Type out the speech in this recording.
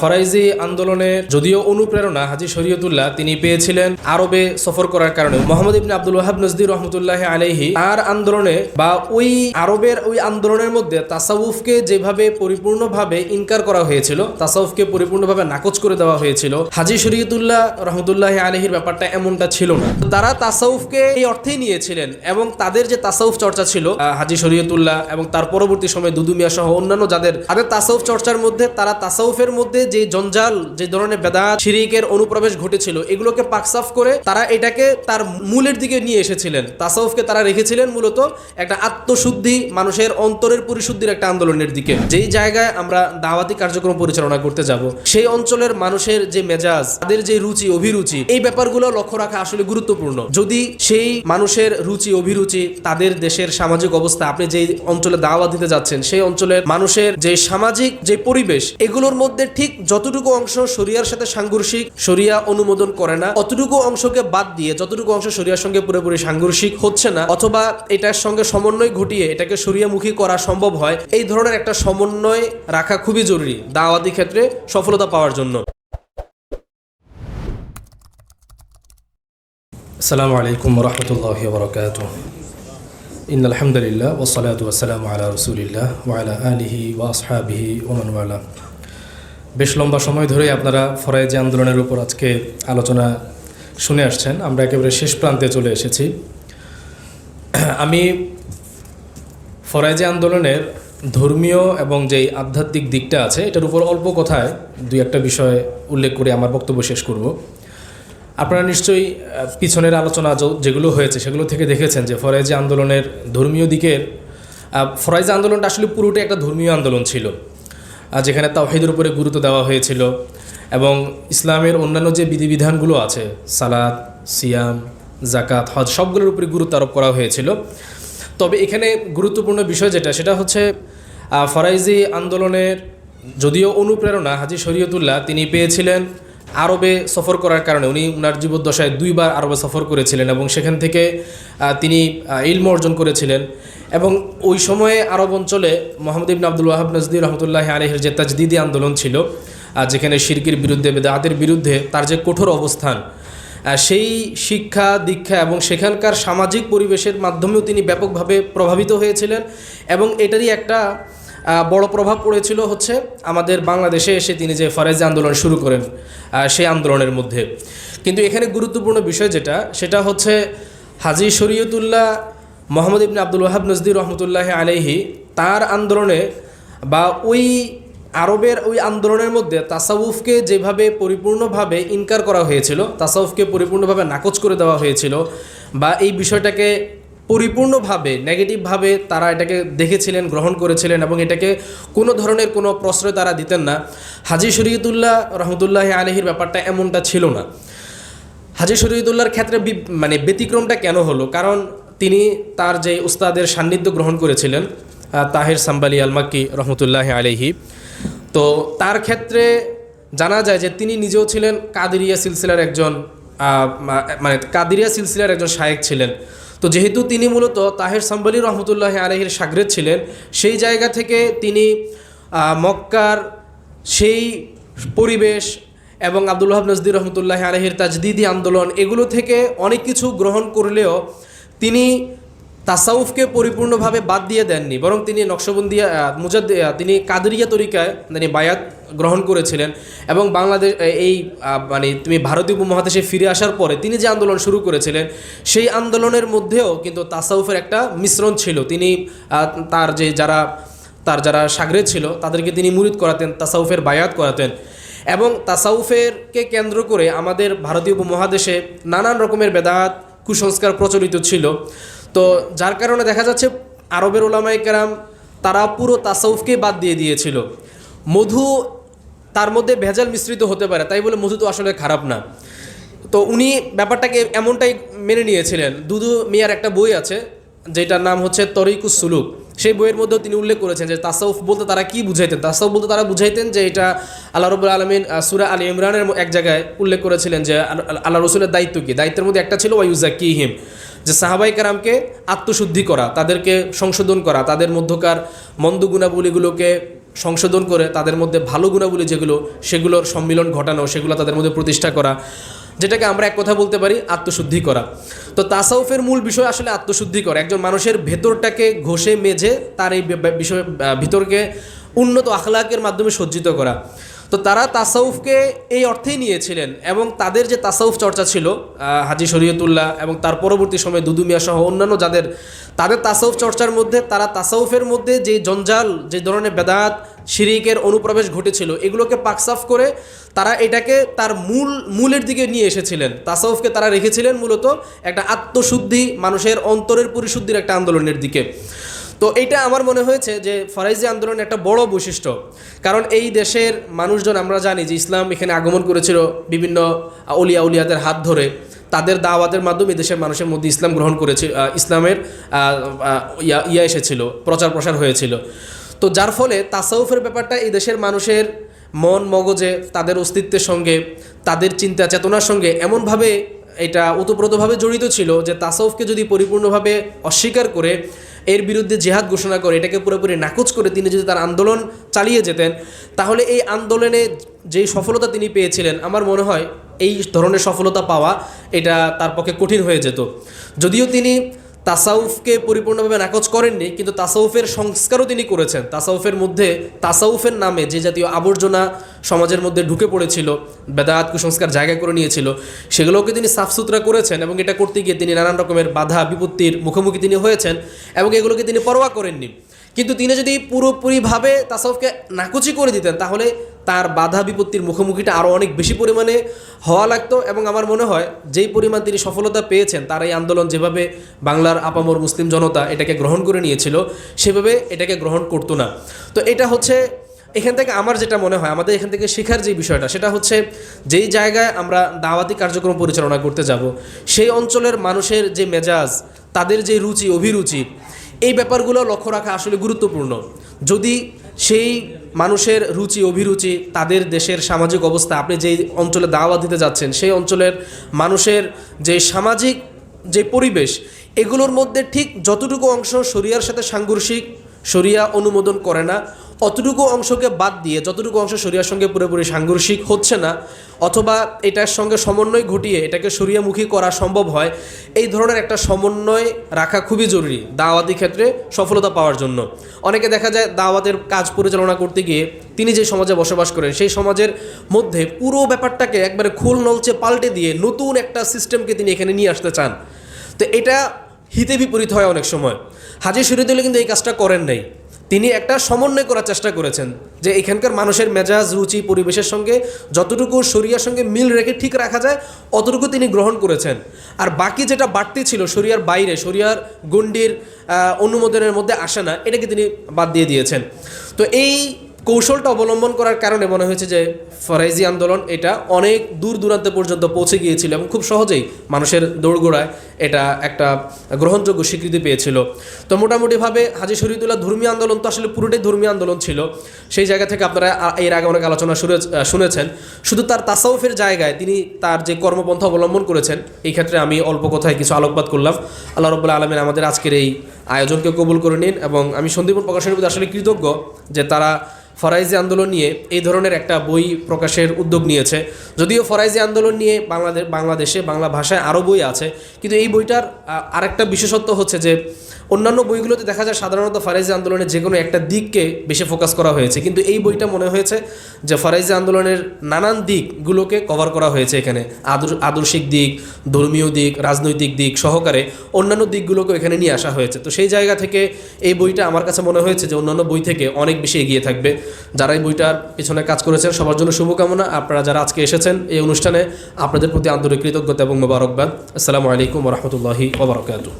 ফরাইজি আন্দোলনে যদিও অনুপ্রেরণা হাজি শরীয়তুল্লাহ তিনি পেয়েছিলেন আরবে সফর করার কারণে মোহাম্মদ ইবনে আব্দুল ওয়াহাব নজদির রহমতুল্লাহ আলাইহি তার আন্দোলনে বা ওই আরবের ওই আন্দোলনের মধ্যে তাসাউফকে যেভাবে পরিপূর্ণভাবে ইনকার করা হয়েছিল, তাসাউফকে পরিপূর্ণভাবে নাকচ করে দেওয়া হয়েছিল, হাজি শরীয়তুল্লাহ রহমতুল্লাহ আলহির ব্যাপারটা এমনটা ছিল না। তারা তাসাউফকে এই অর্থেই নিয়েছিলেন এবং তাদের যে তাসাউফ চর্চা ছিল হাজি শরীয়তুল্লাহ এবং তার পরবর্তী সময়ে দুদুমিয়া সহ অন্যান্য যাদের, তাদের তাসাউফ চর্চার মধ্যে তারা তাসাউফের মধ্যে যে জঞ্জাল, যে ধরনের বেদাত, শিরিকের অনুপ্রবেশ ঘটেছিল, এগুলোকে পাকসাফ করে তারা এটাকে তার মূলের দিকে নিয়ে এসেছিলেন। তাসাউফকে তারা রেখেছিলেন মূলত একটা আত্মশুদ্ধি, মানুষের অন্তরের পরিশুদ্ধির একটা আন্দোলনের দিকে। যেই জায়গায় আমরা দাওয়াতি কার্যক্রম পরিচালনা করতে যাব, সেই অঞ্চলের মানুষের যে মেজাজ, তাদের যে রুচি, অভিরুচি, এই ব্যাপারগুলো লক্ষ্য রাখা আসলে গুরুত্বপূর্ণ। যদি সেই মানুষের রুচি, অভিরুচি তাদের দেশের সামাজিক অবস্থা, আপনি যেই অঞ্চলে দাওয়া দিতে যাচ্ছেন, সেই অঞ্চলের মানুষের যে সামাজিক যে পরিবেশ, এগুলোর মধ্যে ঠিক যতটুকু অংশ শরিয়ার সাথে সাংঘর্ষিক শরিয়া অনুমোদন করে না, অতটুকু অংশকে বাদ দিয়ে যতটুকু অংশ শরিয়ার সঙ্গে পুরোপুরি সাংঘর্ষিক হচ্ছে না, অথবা এটার সঙ্গে সমন্বয় ঘটিয়ে এটাকে শরিয়ামুখী করা সম্ভব হয়, এই ধরনের একটা সমন্বয় রাখা খুবই জরুরি দাওয়াতি ক্ষেত্রে সফলতা পাওয়ার জন্য। আসসালামু আলাইকুম রহমতুল্লাহ বরকাত ইন আলহামদুলিল্লাহ ওসলাত ওসালাম আলা রসুলিল্লাহ ওয়ালা আলিহি ওয়াসহাবিহি ওমান ওয়ালা। বেশ লম্বা সময় ধরেই আপনারা ফরাইজি আন্দোলনের উপর আজকে আলোচনা শুনে আসছেন। আমরা একেবারে শেষ প্রান্তে চলে এসেছি। আমি ফরাইজি আন্দোলনের ধর্মীয় এবং যেই আধ্যাত্মিক দিকটা আছে, এটার উপর অল্প কথায় দুই একটা বিষয় উল্লেখ করে আমার বক্তব্য শেষ করব। আপনারা নিশ্চয়ই পিছনের আলোচনা যেগুলো হয়েছে, সেগুলো থেকে দেখেছেন যে ফরাইজি আন্দোলনের ধর্মীয় দিকের ফরাইজি আন্দোলনটা আসলে পুরোটাই একটা ধর্মীয় আন্দোলন ছিল। যেখানে তাওহিদের উপরে গুরুত্ব দেওয়া হয়েছিল। এবং ইসলামের অন্যান্য যে বিধিবিধানগুলো আছে সালাদ সিয়াম জাকাত হজ, সবগুলোর উপরে গুরুত্ব আরোপ করা হয়েছিল। তবে এখানে গুরুত্বপূর্ণ বিষয় যেটা, সেটা হচ্ছে ফরাইজি আন্দোলনের যদিও অনুপ্রেরণা হাজি শরীয়তুল্লাহ তিনি পেয়েছিলেন আরবে সফর করার কারণে উনি উনার জীবদ্দশায় দুইবার আরবে সফর করেছিলেন এবং সেখান থেকে তিনি ইলম অর্জন করেছিলেন। এবং ওই সময়ে আরব অঞ্চলে মোহাম্মদ ইবিন আব্দুল ওয়াহাব নজদি রহমতুল্লাহ আলহের যে তাজদিদি আন্দোলন ছিল যেখানে শিরকির বিরুদ্ধে বেদাতের বিরুদ্ধে তার যে কঠোর অবস্থান সেই শিক্ষা, দীক্ষা এবং সেখানকার সামাজিক পরিবেশের মাধ্যমেও তিনি ব্যাপকভাবে প্রভাবিত হয়েছিলেন এবং এটারই একটা বড় প্রভাব পড়েছিল হচ্ছে আমাদের বাংলাদেশে এসে তিনি যে ফরেজি আন্দোলন শুরু করেন সেই আন্দোলনের মধ্যে। কিন্তু এখানে গুরুত্বপূর্ণ বিষয় যেটা, সেটা হচ্ছে হাজি শরীয়তুল্লাহ মোহাম্মদ ইবনে আব্দুল ওয়াহাব নজদির রহমতুল্লাহ আলাইহি তার আন্দোলনে বা ওই আরবের ওই আন্দোলনের মধ্যে তাসাউফকে যেভাবে পরিপূর্ণভাবে ইনকার করা হয়েছিল, তাসাউফকে পরিপূর্ণভাবে নাকচ করে দেওয়া হয়েছিল বা এই বিষয়টাকে পরিপূর্ণভাবে নেগেটিভভাবে তারা এটাকে দেখেছিলেন, গ্রহণ করেছিলেন এবং এটাকে কোনো ধরনের কোনো প্রশ্রয় তারা দিতেন না। হাজি শরীয়তুল্লাহ রহমতুল্লাহ আলহির ব্যাপারটা এমনটা ছিল না। হাজি শরীয়তুল্লাহর ক্ষেত্রে মানে ব্যতিক্রমটা কেন হলো? কারণ তিনি তার যে উস্তাদের সান্নিধ্য গ্রহণ করেছিলেন তাহের সাম্বালি আলমাক্কি রহমতুল্লাহ আলহি তো তার ক্ষেত্রে জানা যায় যে তিনি নিজেও ছিলেন কাদিরিয়া সিলসিলার একজন মানে কাদিরিয়া সিলসিলার একজন শায়েক ছিলেন। তো যেহেতু তিনি মূলত তাহের সাম্বালি রহমতুল্লাহ আলহির সাগরে ছিলেন, সেই জায়গা থেকে তিনি মক্কার সেই পরিবেশ এবং আবদুল্লাহ নজদির রহমতুল্লাহ আলহির তাজদিদি আন্দোলন এগুলো থেকে অনেক কিছু গ্রহণ করলেও তিনি তাসাউফকে পরিপূর্ণভাবে বাদ দিয়ে দেননি, বরং তিনি নকশবন্দিয়া মুজাদ তিনি কাদরিয়া তরিকায় তিনি বায়াত গ্রহণ করেছিলেন এবং বাংলাদেশ এই মানে তুমি ভারতীয় উপমহাদেশে ফিরে আসার পরে তিনি যে আন্দোলন শুরু করেছিলেন, সেই আন্দোলনের মধ্যেও কিন্তু তাসাউফের একটা মিশ্রণ ছিল। তিনি তার যে যারা, তার যারা সাগরে ছিল, তাদেরকে তিনি মুরিদ করাতেন, তাসাউফের বায়াত করাতেন এবং তাসাউফেরকে কেন্দ্র করে আমাদের ভারতীয় উপমহাদেশে নানান রকমের বেদাত কুসংস্কার প্রচলিত ছিল। তো যার কারণে দেখা যাচ্ছে আরবের ওলামাই কেরাম তারা পুরো তাসাউফকে বাদ দিয়ে দিয়েছিল। মধু তার মধ্যে ভেজাল মিশ্রিত হতে পারে, তাই বলে মধু তো আসলে খারাপ না। তো উনি ব্যাপারটাকে এমনটাই মেনে নিয়েছিলেন। দুদু মিয়ার একটা বই আছে, যেটার নাম হচ্ছে তরিকুস সুলুক। সেই বইয়ের মধ্যেও তিনি উল্লেখ করেছেন যে তাসাউফ বলতে তারা কি বুঝাইতেন? তাসাউফ বলতে তারা বুঝাইতেন যে এটা আল্লাহ রবুল আলমিন সুরা আলী ইমরানের এক জায়গায় উল্লেখ করেছিলেন যে আল- আল- আল্লাহ রসুলের দায়িত্ব কি? দায়িত্বের মধ্যে একটা ছিল ওয়াইউজা কি হিম যে সাহাবাই কারামকে আত্মশুদ্ধি করা, তাদেরকে সংশোধন করা, তাদের মধ্যকার মন্দ গুণাবলীগুলোকে সংশোধন করে, তাদের মধ্যে ভালো গুণাবলী যেগুলো, সেগুলোর সম্মিলন ঘটানো, সেগুলো তাদের মধ্যে প্রতিষ্ঠা করা। যেটাকে আমরা এক কথা বলতে পারি আত্মশুদ্ধি করা। তো তাসাউফের মূল বিষয় আসলে আত্মশুদ্ধি করা। একজন মানুষের ভেতরটাকে ঘষে মেঝে তার এই বিষয় ভিতরকে উন্নত আখলাকের মাধ্যমে সজ্জিত করা। তো তারা তাসাউফকে এই অর্থেই নিয়েছিলেন এবং তাদের যে তাসাউফ চর্চা ছিল হাজি শরীয়তুল্লাহ এবং তার পরবর্তী সময়ে দুদু মিয়া সহ অন্যান্য যাদের, তাদের তাসাউফ চর্চার মধ্যে, তারা তাসাউফের মধ্যে যে জঞ্জাল, যে ধরনের বেদাত, শিরিকের অনুপ্রবেশ ঘটেছিল, এগুলোকে পাকসাফ করে তারা এটাকে তার মূল, মূলের দিকে নিয়ে এসেছিলেন। তাসাউফকে তারা রেখেছিলেন মূলত একটা আত্মশুদ্ধি, মানুষের অন্তরের পরিশুদ্ধির একটা আন্দোলনের দিকে। তো এটা আমার মনে হয়েছে যে ফরাইজি আন্দোলন একটা বড় বৈশিষ্ট্য। কারণ এই দেশের মানুষজন আমরা জানি যে ইসলাম এখানে আগমন করেছিল বিভিন্ন অলিয়া উলিয়াদের হাত ধরে। তাদের দাওয়াতের মাধ্যমে দেশের মানুষের মধ্যে ইসলাম গ্রহণ করেছে ইসলামের ইয়া ইয়া এসেছিল, প্রচার প্রসার হয়েছিল। তো যার ফলে তাসাউফের ব্যাপারটা এই দেশের মানুষের মন মগজে, তাদের অস্তিত্বের সঙ্গে, তাদের চিন্তা চেতনার সঙ্গে এমনভাবে এটা ওতপ্রোতভাবে জড়িত ছিল যে তাসাউফকে যদি পরিপূর্ণভাবে অস্বীকার করে এর বিরুদ্ধে জেহাদ ঘোষণা করে, এটাকে পুরোপুরি নাকচ করে তিনি যদি তার আন্দোলন চালিয়ে যেতেন, তাহলে এই আন্দোলনে যেই সফলতা তিনি পেয়েছিলেন, আমার মনে হয় এই ধরনের সফলতা পাওয়া এটা তার পক্ষে কঠিন হয়ে যেত। যদিও তিনি তাসাউফকে পরিপূর্ণভাবে নাকচ করেননি, কিন্তু তাসাউফের সংস্কারও তিনি করেছেন। তাসাউফের মধ্যে, তাসাউফের নামে যে জাতীয় আবর্জনা সমাজের মধ্যে ঢুকে পড়েছিল, বেদায়াত কুসংস্কার জায়গা করে নিয়েছিল, সেগুলোকে তিনি সাফসুতরা করেছেন এবং এটা করতে গিয়ে তিনি নানান রকমের বাধা, বিপত্তির মুখোমুখি তিনি হয়েছেন এবং এগুলোকে তিনি পরোয়া করেননি। কিন্তু তিনি যদি পুরোপুরিভাবে তাসাউফকে নাকচি করে দিতেন, তাহলে তার বাধা বিপত্তির মুখোমুখিটা আরও অনেক বেশি পরিমাণে হওয়া লাগতো এবং আমার মনে হয় যেই পরিমাণ তিনি সফলতা পেয়েছেন, তার এই আন্দোলন যেভাবে বাংলার আপামর মুসলিম জনতা এটাকে গ্রহণ করে নিয়েছিল, সেভাবে এটাকে গ্রহণ করতো না। তো এটা হচ্ছে এখান থেকে আমার যেটা মনে হয়, আমাদের এখান থেকে শেখার যে বিষয়টা, সেটা হচ্ছে যেই জায়গায় আমরা দাওয়াতি কার্যক্রম পরিচালনা করতে যাব, সেই অঞ্চলের মানুষের যে মেজাজ, তাদের যে রুচি, অভিরুচি এই ব্যাপারগুলো লক্ষ্য রাখা আসলে গুরুত্বপূর্ণ। যদি সেই মানুষের রুচি, অভিরুচি, তাদের দেশের সামাজিক অবস্থা, আপনি যেই অঞ্চলে দাওয়া দিতে যাচ্ছেন, সেই অঞ্চলের মানুষের যে সামাজিক যে পরিবেশ, এগুলোর মধ্যে ঠিক যতটুকু অংশ শরিয়ার সাথে সাংঘর্ষিক, শরিয়া অনুমোদন করে না অতটুকু অংশকে বাদ দিয়ে, যতটুকু অংশ শরিয়ার সঙ্গে পুরোপুরি সাংঘর্ষিক হচ্ছে না, অথবা এটার সঙ্গে সমন্বয় ঘটিয়ে এটাকে সরিয়ামুখী করা সম্ভব হয়, এই ধরনের একটা সমন্বয় রাখা খুবই জরুরি দাওয়াতি ক্ষেত্রে সফলতা পাওয়ার জন্য। অনেকে দেখা যায় দাওয়াতের কাজ পরিচালনা করতে গিয়ে তিনি যে সমাজে বসবাস করেন, সেই সমাজের মধ্যে পুরো ব্যাপারটাকে একবারে খোল নলচে পাল্টে দিয়ে নতুন একটা সিস্টেমকে তিনি এখানে নিয়ে আসতে চান। তো এটা হিতে বিপরীত হয় অনেক সময়। হাজি শরীদুল্লাহ কিন্তু এই কাজটা করেন নাই। তিনি একটা সমন্বয় করার চেষ্টা করেছেন যে এখানকার মানুষের মেজাজ, রুচি, পরিবেশের সঙ্গে যতটুকু শরিয়ার সঙ্গে মিল রেখে ঠিক রাখা যায়, অতটুকু তিনি গ্রহণ করেছেন। আর বাকি যেটা বাড়তি ছিল শরিয়ার বাইরে, শরিয়ার গণ্ডির অনুমোদনের মধ্যে আসে না, এটাকে তিনি বাদ দিয়ে দিয়েছেন। তো এই কৌশলটা অবলম্বন করার কারণে মনে হয়েছে যে ফরাইজি আন্দোলন এটা অনেক দূর দূরান্ত পর্যন্ত পৌঁছে গিয়েছিল এবং খুব সহজেই মানুষের দৌড়গোড়ায় এটা একটা গ্রহণযোগ্য স্বীকৃতি পেয়েছিল। তো মোটামুটিভাবে হাজি শরীদুল্লাহ ধর্মীয় আন্দোলন তো আসলে পুরোটাই ধর্মীয় আন্দোলন ছিল। সেই জায়গা থেকে আপনারা এর আগে অনেক আলোচনা শুনে শুনেছেন। শুধু তার তাসাউফের জায়গায় তিনি তার যে কর্মপন্থা অবলম্বন করেছেন, এই ক্ষেত্রে আমি অল্প কথায় কিছু আলোকপাত করলাম। আল্লাহ রব্বুল্লাহ আলমিন আমাদের আজকের এই আয়োজনকে কবুল করে নিন এবং আমি সন্দীপন প্রকাশনের প্রতি আসলে কৃতজ্ঞ যে তারা ফরাইজি আন্দোলন নিয়ে এই ধরনের একটা বই প্রকাশের উদ্যোগ নিয়েছে। যদিও ফরাইজি আন্দোলন নিয়ে বাংলাদেশ বাংলাদেশে বাংলা ভাষায় আরও বই আছে, কিন্তু এই বইটার আরেকটা বিশেষত্ব হচ্ছে যে অন্যান্য বইগুলোতে দেখা যায় সাধারণত ফারাইজি আন্দোলনের যে কোনো একটা দিককে বেশি ফোকাস করা হয়েছে। কিন্তু এই বইটা মনে হয়েছে যে ফারাইজি আন্দোলনের নানান দিকগুলোকে কভার করা হয়েছে এখানে। আদর, আদর্শিক দিক, ধর্মীয় দিক, রাজনৈতিক দিক সহকারে অন্যান্য দিকগুলোকে এখানে নিয়ে আসা হয়েছে। তো সেই জায়গা থেকে এই বইটা আমার কাছে মনে হয়েছে যে অন্যান্য বই থেকে অনেক বেশি এগিয়ে থাকবে। যারা এই বইটার পিছনে কাজ করেছেন, সবার জন্য শুভকামনা। আপনারা যারা আজকে এসেছেন এই অনুষ্ঠানে, আপনাদের প্রতি আন্তরিক কৃতজ্ঞতা এবং মোবারকবাদ। আসসালামু আলাইকুম রহমতুল্লাহি ওবরাকাতু